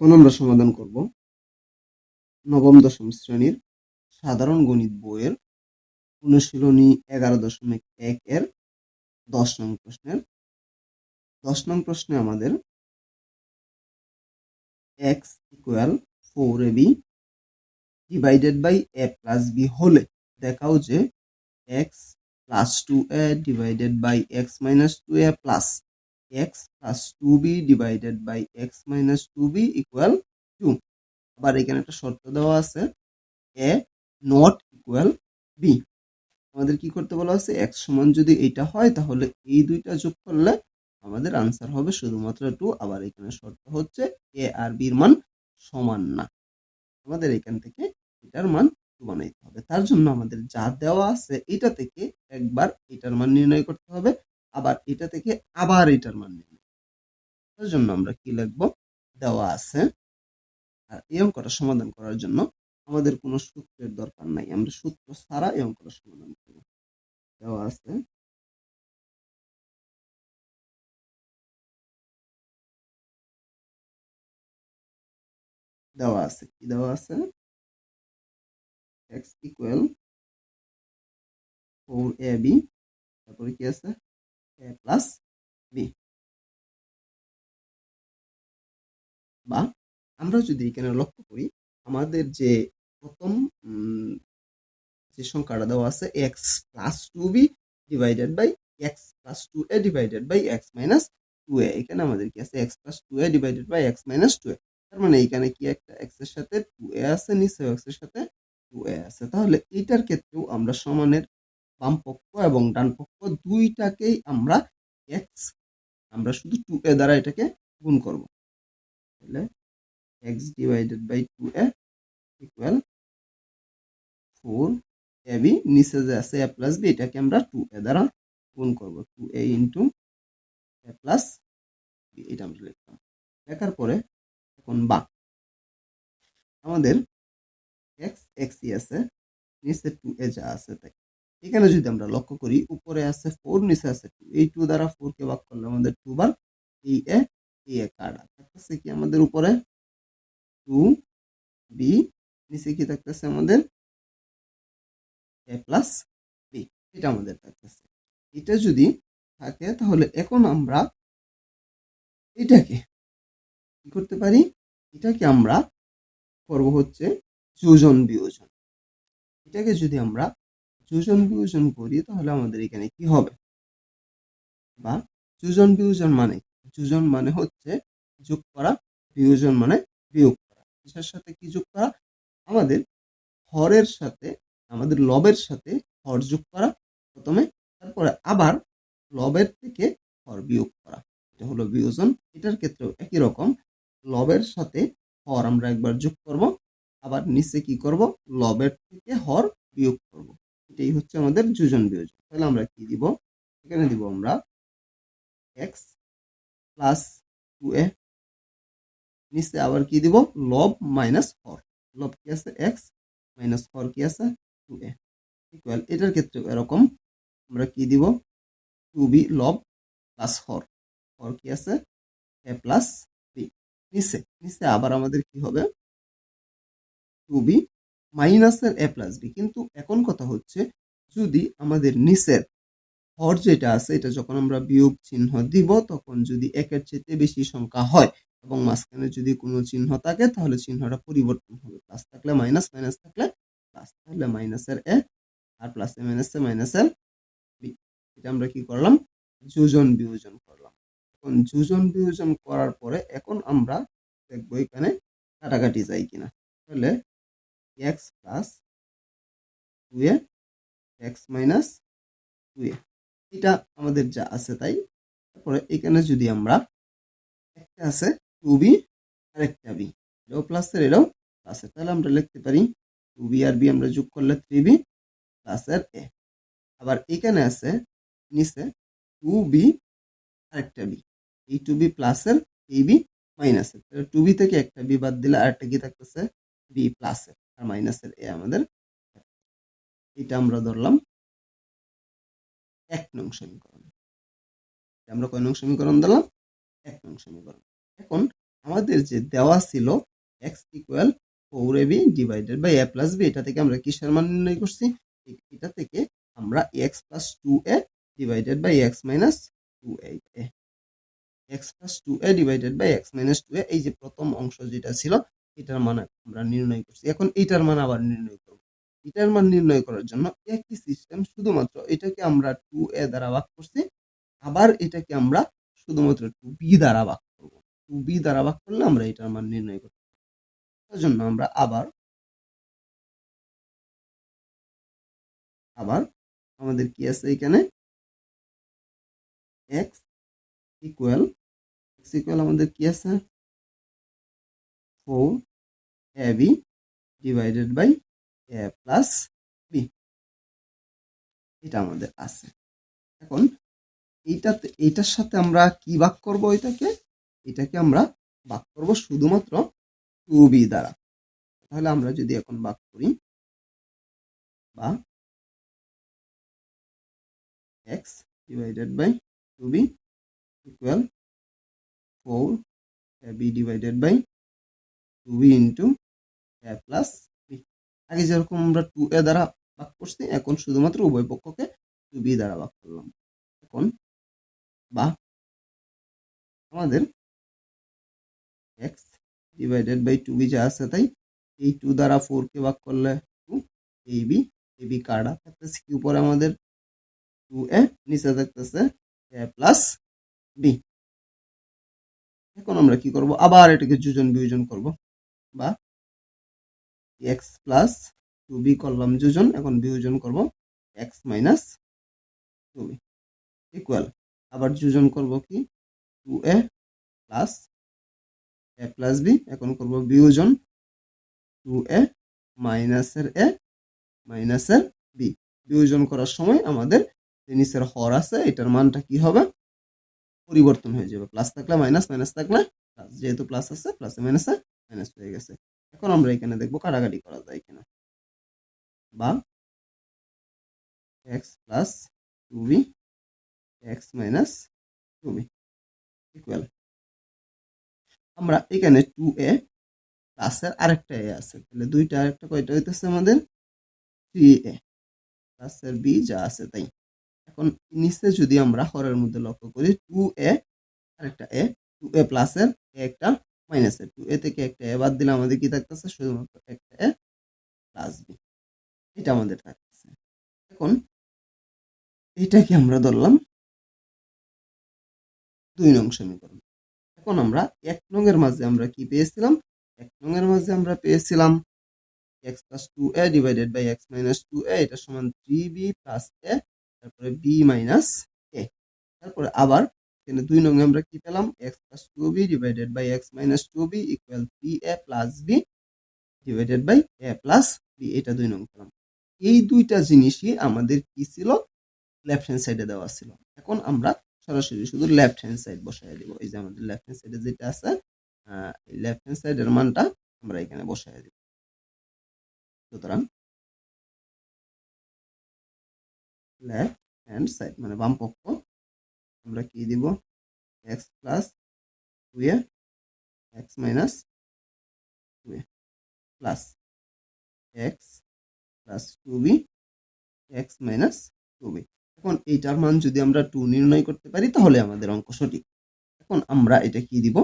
এখন আমরা সমাধান করব? নবম দশম শ্রেণির সাধারণ গণিত বইয়ের অনুশীলনী এগারো দশমিক এক এর দশ নং প্রশ্নের। দশ নং প্রশ্নে আমাদের X equal four A B divided by A plus B হলে দেখাও যে X plus two A divided by X minus two A plus X plus two B divided by X minus two B two আবার এখানে একটা শর্ত দেওয়া আছে এ not equal B আমাদের কি করতে বলা আছে এক্স সমান যদি এটা হয়, তাহলে এই দুইটা যোগ করলে আমাদের আনসার হবে শুধুমাত্র টু আবার এখানে শর্ত হচ্ছে এ আর বির মান সমান না। আমাদের এখান থেকে এটার মান টু বানাইতে হবে। তার জন্য আমাদের যা দেওয়া আছে, এটা থেকে একবার এটার মান নির্ণয় করতে হবে। আবার এটা থেকে আবার এটার মান নির্ণয় তার জন্য আমরা কি লিখব? দেওয়া আছে। আর এই অঙ্কটা সমাধান করার জন্য আমাদের কোনো সূত্রের দরকার নাই। আমরা সূত্র ছাড়া এই অঙ্কটা সমাধান করব দেওয়া আছে। দেওয়া আছে। কি দেওয়া আছে? X equal four A B তারপরে কি আছে? Plus B. বা আমরা যদি এখানে লক্ষ্য করি, আমাদের যে প্রথম যে সংখ্যাটা দেওয়া আছে X plus two B divided by X plus two A divided by X minus two A এখানে আমাদের কি আছে? X plus two A divided by X minus two A তার মানে এখানে কি একটা এক্সের সাথে টু এ আছে নিচে এক্সের সাথে টু এ আছে। তাহলে এইটার ক্ষেত্রেও আমরা সমানের বাম পক্ষ এবং ডান পক্ষ দুইটাকেই আমরা এক্স আমরা শুধু টু এ দ্বারা এটাকে গুণ করব। তাহলে x divided by two a equal four a b নিচে যে আছে এ প্লাস বি এটাকে আমরা টু এ দ্বারা গুণ করব। Two a into a plus b এটা আমরা লিখলাম। লেখার পরে এখন বা, আমাদের এক্স এক্সই আছে, নিচে টু এ যা আছে তাই। এখানে যদি আমরা লক্ষ্য করি, উপরে আছে ফোর নিচে আছে টু এই টু দ্বারা ফোর কে ভাগ করলে আমাদের টু বার এই এ এই এ কাটা থাকতেছে কি আমাদের উপরে? টু বি নিচে কি থাকতেছে আমাদের? এ প্লাস বি এটা আমাদের থাকতেছে। এটা যদি থাকে তাহলে এখন আমরা এটাকে কি করতে পারি? এটাকে আমরা করব হচ্ছে যোজন বিয়োজন। এটাকে যদি আমরা যোজন বিয়োজন করি, তাহলে আমাদের এখানে কি হবে? বা যোজন বিয়োজন মানে কি? যোজন মানে হচ্ছে যোগ করা, বিয়োজন মানে বিয়োগ করা। কিসের সাথে কি যোগ করা? আমাদের হরের সাথে, আমাদের লবের সাথে হর যোগ করা, প্রথমে, তারপরে আবার লবের থেকে হর বিয়োগ করা। এটা হলো বিয়োজন। এটার ক্ষেত্রেও একই রকম। লবের সাথে হর আমরা একবার যোগ করব, আবার নিচে কি করব? লবের থেকে হর বিয়োগ করব। এটাই হচ্ছে আমাদের যোজন বিয়োজন। তাহলে আমরা কি দিব? এখানে দিব আমরা এক্স প্লাস টু এ নিচে আবার কি দিব? লব মাইনাস হর লব কি আছে? এক্স মাইনাস হর কি আছে? টু এ ইকুয়াল এটার ক্ষেত্রে এরকম আমরা কি দিব? টু বি লব প্লাস হর হর কি আছে? এ প্লাস বি নিচে নিচে আবার আমাদের কি হবে? টু বি মাইনাসের এ প্লাস বি। কিন্তু এখন কথা হচ্ছে, যদি আমাদের নিচের হর যেটা আছে, এটা যখন আমরা বিয়োগ চিহ্ন দিব, তখন যদি একের চেয়ে বেশি সংখ্যা হয় এবং মাঝখানে যদি কোনো চিহ্ন থাকে, তাহলে চিহ্নটা পরিবর্তন হবে। প্লাস থাকলে মাইনাস মাইনাস থাকলে প্লাস। তাহলে মাইনাসের এ আর প্লাসে মাইনাসে মাইনাসের বি। এটা আমরা কি করলাম? যোজন বিয়োজন করলাম। এখন যোজন বিয়োজন করার পরে এখন আমরা দেখব এখানে কাটাকাটি যায় কিনা। তাহলে x plus two a x minus two a এটা আমাদের যা আছে তাই। তারপরে এখানে যদি আমরা একটা আছে টু বি আর একটা বি এটাও প্লাসের এটাও প্লাসের তাহলে আমরা লিখতে পারি টু বি আর বি আমরা যোগ করলে থ্রি বি প্লাসের এ আবার এখানে আছে, নিচে টু বি আরেকটা বি এই টু বি প্লাসের এই বি মাইনাসের তাহলে টু বি থেকে একটা বি বাদ দিলে আরেকটা কি থাকতেছে? বি প্লাসের আর মাইনাসের এ আমাদের এটা আমরা ধরলাম এক নং সমীকরণ। আমরা কয় নং সমীকরণ দিলাম এক নং সমীকরণ। এখন আমাদের যে দেওয়া ছিল x equal four a b divided by a plus b এটা থেকে আমরা কিসের মান নির্ণয় করছি? এটা থেকে আমরা x plus two a divided by x minus two a. X plus two a divided by x minus two a এই যে প্রথম অংশ যেটা ছিল এটার মান আমরা নির্ণয় করছি। এখন এটার মান আবার নির্ণয় করব। এটার মান নির্ণয় করার জন্য একই সিস্টেম শুধুমাত্র এটাকে আমরা টু এ দ্বারা ভাগ করছি, আবার এটাকে আমরা শুধুমাত্র টু বি দ্বারা ভাগ করব। টু বি দ্বারা ভাগ করলে আমরা এটার মান নির্ণয় করতে তার জন্য আমরা আবার আবার আমাদের কি আছে এখানে? এক্স ইকুয়াল এক্স ইকুয়াল আমাদের কি আছে? Four a b divided by a plus b এটা আমাদের আছে। এখন এইটাতে এইটার সাথে আমরা কি ভাগ করব এটাকে? এটাকে আমরা ভাগ করব শুধুমাত্র টু বি দ্বারা। তাহলে আমরা যদি এখন ভাগ করি বা x divided by two b equal four b divided by two b into a plus b আগে যেরকম আমরা টু এ দ্বারা ভাগ করছি, এখন শুধুমাত্র উভয় পক্ষকে টু বি দ্বারা ভাগ করলাম। এখন বা আমাদের x divided by two b যা আছে তাই এই টু দ্বারা ফোর কে ভাগ করলে টু এই বি এই বি কাটা থাকতেছে কি? উপরে আমাদের টু এ নিচে থাকতেছে এ প্লাস বি এখন আমরা কি করব? আবার এটাকে যোজন বিয়োজন করব। বা এক্স প্লাস টু বি করলাম যোজন এখন বিয়োজন করব x minus two b equal আবার যোজন করব কি? Two a plus a plus b এখন করব বিয়োজন টু এ মাইনাসের এ মাইনাসের বি বিয়োজন করার সময় আমাদের যে হর আছে, এটার মানটা কি হবে? পরিবর্তন হয়ে যাবে প্লাস থাকলে মাইনাস মাইনাস থাকলে যেহেতু প্লাস আছে প্লাসে মাইনাসে মাইনাস হয়ে গেছে। এখন আমরা এখানে দেখব কাটাকাটি করা যায় কিনা। বা x plus two b x minus two b equal আমরা এখানে টু এ প্লাসের আরেকটা এ আছে। তাহলে দুইটা আরেকটা কয়টা হইতেছে আমাদের? থ্রি এ প্লাসের বি যা আছে তাই। এখন নিচে যদি আমরা হরের মধ্যে লক্ষ্য করি টু এ আরেকটা এ টু এ প্লাসের একটা মাইনাসের টু এ থেকে একটা এ বাদ দিলে আমাদের কি থাকতেছে? শুধুমাত্র একটা এ প্লাস বি এটা আমাদের থাকতেছে। এখন এইটাকে আমরা ধরলাম দুই নং সমীকরণ। এখন আমরা এক নং এর মাঝে আমরা কি পেয়েছিলাম? এক নং এর মাঝে আমরা পেয়েছিলাম x plus two a divided by x minus two a এটা সমান থ্রি বি প্লাস এ তারপরে বি মাইনাস এ তারপরে আবার এখানে দুই নং আমরা কি পেলাম? X plus two b divided by x minus two b equal three a plus b divided by a plus b এটা দুই নং পেলাম। এই দুইটা জিনিসই আমাদের কি ছিল? লেফট হ্যান্ড সাইডে দেওয়া ছিল। এখন আমরা সরাসরি শুধু লেফট হ্যান্ড সাইড বসাই দিব। এই যে আমাদের লেফট হ্যান্ড সাইডে যেটা আছে লেফট হ্যান্ড সাইডের মানটা আমরা এখানে বসাই দিব। সুতরাং লেফট হ্যান্ড সাইড মানে বাম পক্ষ আমরা কি দিব? X plus two a x minus two a plus x plus two b x minus two b এখন এইটার মান যদি আমরা টু নির্ণয় করতে পারি, তাহলে আমাদের অঙ্ক সঠিক। এখন আমরা এটা কি দিব?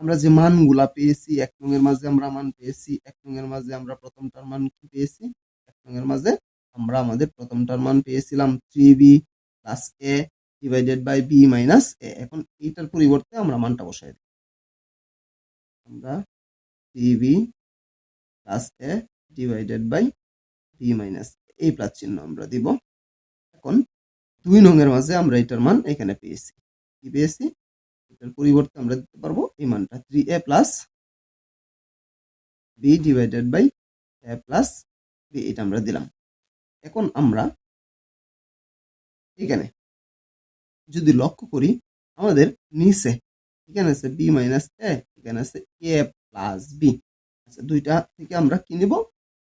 আমরা যে মানগুলা পেয়েছি, এক নংয়ের মাঝে আমরা মান পেয়েছি, এক নংয়ের মাঝে আমরা প্রথমটার মান কি পেয়েছি? এক নংয়ের মাঝে আমরা আমাদের প্রথমটার মান পেয়েছিলাম three b plus a divided by b minus a এখন এইটার পরিবর্তে আমরা মানটা বসাই দিই। আমরা three b plus a divided by b minus এই প্লাস চিহ্ন আমরা দিব। এখন দুই নংয়ের মাঝে আমরা এটার মান এখানে পেয়েছি। কি পেয়েছি? এটার পরিবর্তে আমরা দিতে পারব এই মানটা। Three a plus b divided by a plus b এটা আমরা দিলাম। এখন আমরা এখানে যদি লক্ষ্য করি, আমাদের নিচে, এখানে আছে বি মাইনাস এ এখানে আছে এ প্লাস বি আচ্ছা দুইটা থেকে আমরা কি নিব?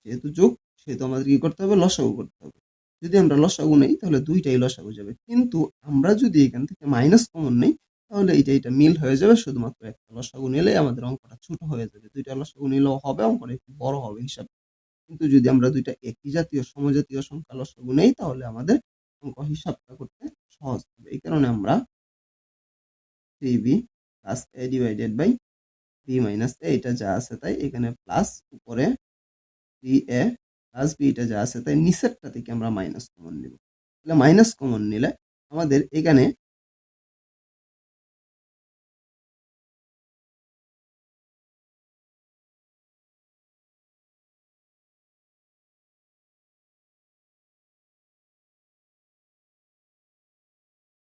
যেহেতু যোগ, সেহেতু আমাদের কি করতে হবে? লসাগু করতে হবে। যদি আমরা লসাগু নেই, তাহলে দুইটাই লসাগু যাবে। কিন্তু আমরা যদি এখান থেকে মাইনাস কমন নেই, তাহলে এটা এটা মিল হয়ে যাবে শুধুমাত্র একটা লসাগু নিলেই আমাদের অঙ্কটা ছোট হয়ে যাবে। দুইটা লসাগু নিলেও হবে, অঙ্কটা একটু বড় হবে হিসাবে। কিন্তু যদি আমরা দুইটা একই জাতীয়, সমজাতীয় সংখ্যা লসাগু নেই, তাহলে আমাদের অঙ্ক হিসাবটা করতে সহজ হবে। এই কারণে আমরা three b plus a divided by b minus a এটা যা আছে তাই এখানে প্লাস উপরে থ্রি এ প্লাস বি এটা যা আছে তাই নিচেরটা থেকে আমরা মাইনাস কমন নিব। তাহলে মাইনাস কমন নিলে আমাদের এখানে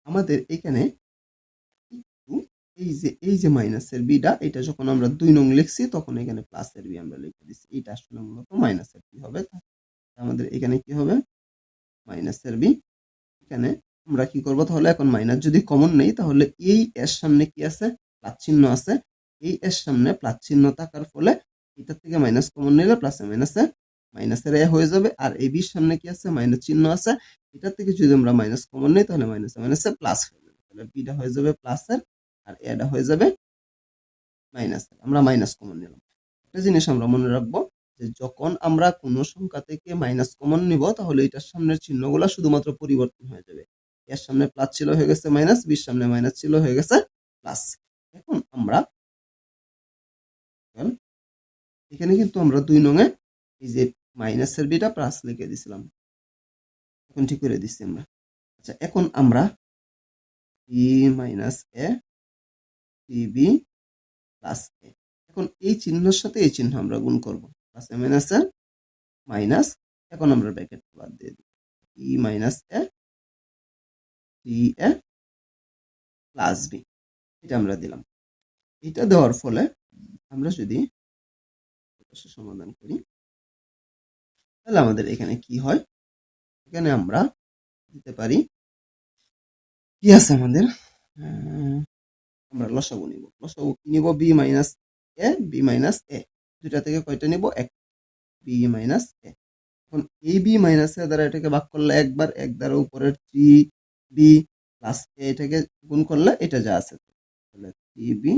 আমাদের এখানে এই যে এই যে মাইনাসের বিটা এটা যখন আমরা দুই নং লিখছি, তখন এখানে প্লাসের বি আমরা লিখে দিচ্ছি। এটা আসলে মূলত মাইনাসের বি হবে। আমাদের এখানে কি হবে? মাইনাসের বি এখানে আমরা কি করব তাহলে? এখন মাইনাস যদি কমন নেই, তাহলে এই এর সামনে কি আছে? প্লাস চিহ্ন আছে। এই এর সামনে প্লাস চিহ্ন থাকার ফলে এটার থেকে মাইনাস কমন নিলে প্লাসে মাইনাসে মাইনাসের এ হয়ে যাবে, আর এই বির সামনে কি আছে? মাইনাস চিহ্ন আছে। এটার থেকে যদি আমরা মাইনাস কমন নিই, তাহলে মাইনাসে মাইনাসে প্লাস হয়ে যাবে। তাহলে বিটা হয়ে যাবে প্লাসের আর এটা হয়ে যাবে মাইনাসের আমরা মাইনাস কমন নিলাম। একটা জিনিস আমরা মনে রাখব, যে যখন আমরা কোনো সংখ্যা থেকে মাইনাস কমন নিব, তাহলে এটার সামনের চিহ্নগুলো শুধুমাত্র পরিবর্তন হয়ে যাবে। এর সামনে প্লাস ছিল হয়ে গেছে মাইনাস বির সামনে মাইনাস ছিল হয়ে গেছে প্লাস এখন আমরা এখানে কিন্তু আমরা দুই নঙে এই যে মাইনাসের বিটা প্লাস লিখে দিছিলাম। এখন ঠিক করে দিচ্ছি আমরা। আচ্ছা এখন আমরা b minus a b plus a এখন এই চিহ্নের সাথে এই চিহ্ন আমরা গুণ করব। Plus a minus a minus এখন আমরা ব্র্যাকেট বাদ দিয়ে দিই। ই মাইনাস এ টি এ প্লাস বি এটা আমরা দিলাম। এটা দেওয়ার ফলে আমরা যদি সমাধান করি তাহলে আমাদের এখানে কি হয়? এখানে আমরা দিতে পারি, কি আছে আমাদের? আমরা লসাগু নিব। লসাগু কি নিব? B minus a, b minus a. দুইটা থেকে কয়টা নিব? এক। B minus a. এখন এই বি মাইনাস এ দ্বারা এটাকে ভাগ করলে একবার, এক দ্বারা উপরের থ্রি বি প্লাস এ এটাকে গুণ করলে এটা যা আছে। তাহলে থ্রি বি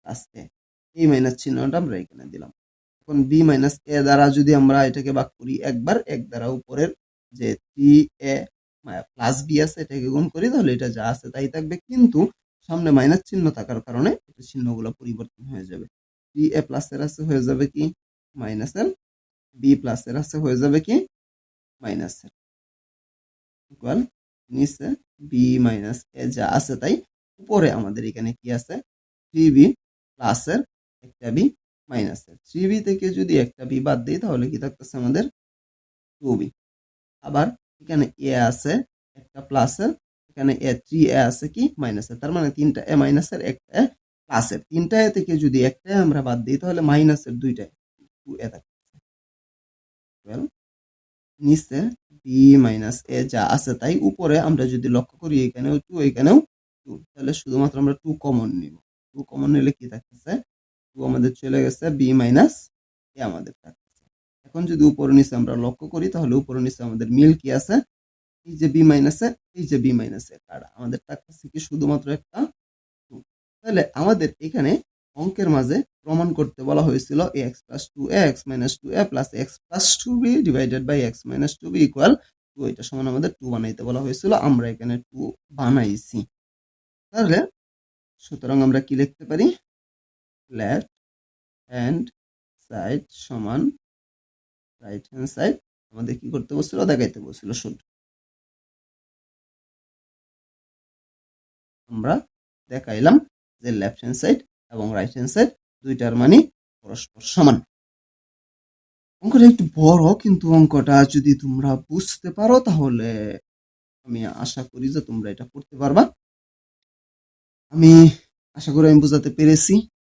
প্লাস এ। এই মাইনাস চিহ্নটা আমরা এখানে দিলাম। এখন বি মাইনাস এ দ্বারা যদি আমরা এটাকে ভাগ করি, একবার এক দ্বারা উপরের যে থ্রি এ প্লাস বি আছে, এটাকে গুণ করি, তাহলে এটা যা আছে তাই থাকবে। কিন্তু সামনে মাইনাস চিহ্ন থাকার কারণে এটা চিহ্নগুলো পরিবর্তন হয়ে যাবে। থ্রি এ প্লাসের আছে হয়ে যাবে কি? মাইনাস মাইনাসের বি প্লাসের আছে হয়ে যাবে কি? মাইনাস মাইনাসের ইকুয়াল নিচে বি মাইনাস এ যা আছে তাই, উপরে আমাদের এখানে কি আছে? থ্রি বি প্লাসের একটা বি মাইনাসের থ্রি বি থেকে যদি একটা বি বাদ দিই, তাহলে কি থাকতেছে আমাদের টু বি আবার এখানে এ আছে, একটা প্লাসের এখানে এ থ্রি এ আছে কি? মাইনাসের তার মানে তিনটা এ মাইনাসের একটা এ প্লাসের তিনটা এ থেকে যদি একটা আমরা বাদ দিই, তাহলে মাইনাসের দুইটা টু এ থাকতেছে। নিচে বি মাইনাস এ যা আছে তাই উপরে আমরা যদি লক্ষ্য করি, এখানেও টু এখানেও টু তাহলে শুধুমাত্র আমরা টু কমন নিব। টু কমন নিলে কি থাকতেছে? টু আমাদের চলে গেছে বি মাইনাস এ আমাদের থাকতেছে এখন যদি উপর নিচে আমরা লক্ষ্য করি, তাহলে উপর নিচে আমাদের মিল কি আছে? এই যে বি মাইনাসে এই যে বি মাইনাসে কাটা আমাদের থাকতেছে কি শুধুমাত্র একটা টু তাহলে আমাদের এখানে অঙ্কের মাঝে প্রমাণ করতে বলা হয়েছিল এ x plus two x minus two a plus x plus two b divided by x minus two b equal two এটা সমান আমাদের টু বানাইতে বলা হয়েছিল, আমরা এখানে টু বানাইছি। তাহলে সুতরাং আমরা কি লিখতে পারি? লেফট হ্যান্ড সাইড সমান রাইট হ্যান্ড সাইড আমাদের কি করতে বলছিল দেখাইতে বলছিল শুধু। আমরা দেখাইলাম যে লেফট হ্যান্ড সাইড এবং রাইট হ্যান্ড সাইড দুইটার মানে পরস্পর সমান। অঙ্কটা একটু বড়, কিন্তু অঙ্কটা যদি তোমরা বুঝতে পারো, তাহলে আমি আশা করি যে তোমরা এটা করতে পারবা। আমি আশা করি আমি বোঝাতে পেরেছি।